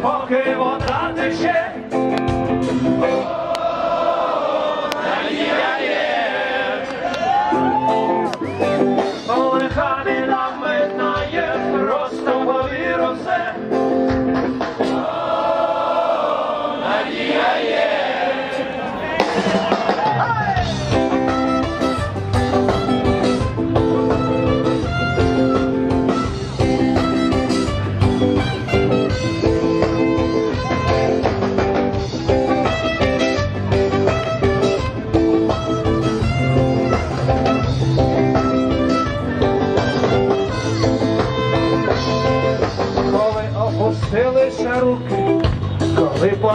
pocket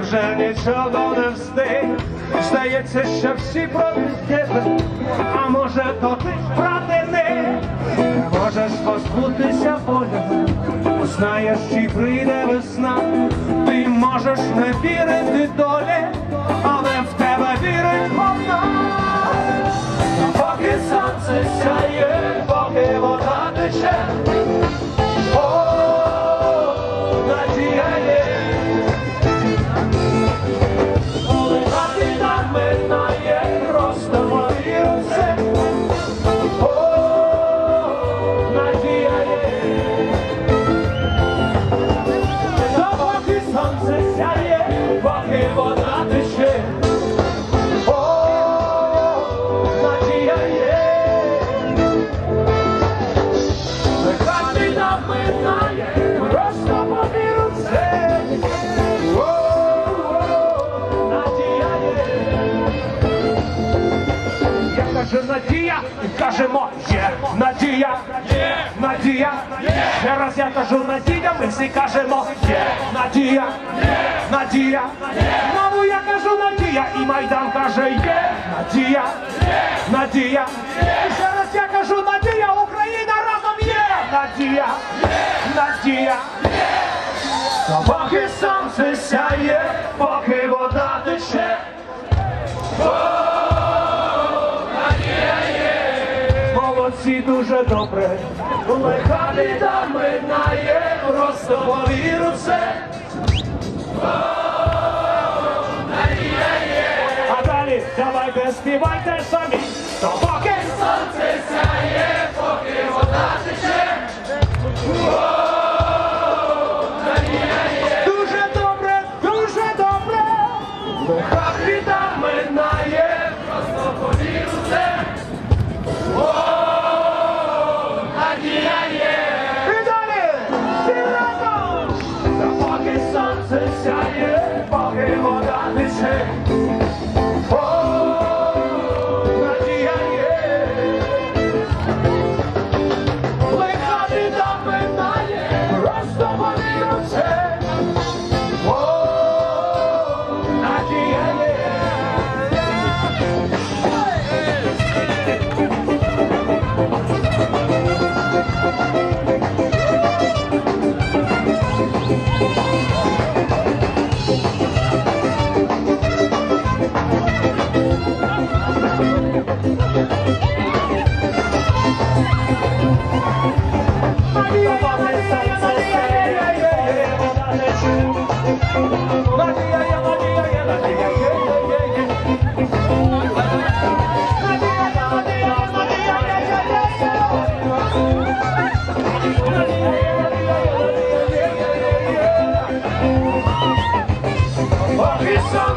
Вже нічого не встиг. Здається, що всі проти а може то ти проти них. Можеш позбутися болю, знаєш, чи прийде весна. Я кажу надія, і кажемо є надія, є надія. Ще раз я кажу надія, ми всі кажемо є надія, є надія. Знову я кажу надія, і майдан каже є надія, надія. І ще раз я кажу надія, Україна разом є надія, надія. Та Поки сонце сяє, поки вода тече. дуже добре, бо лиха біда минає, просто повіру все. А далі давайте співайте самі, то поки сонце сяє, поки вода тече. It's so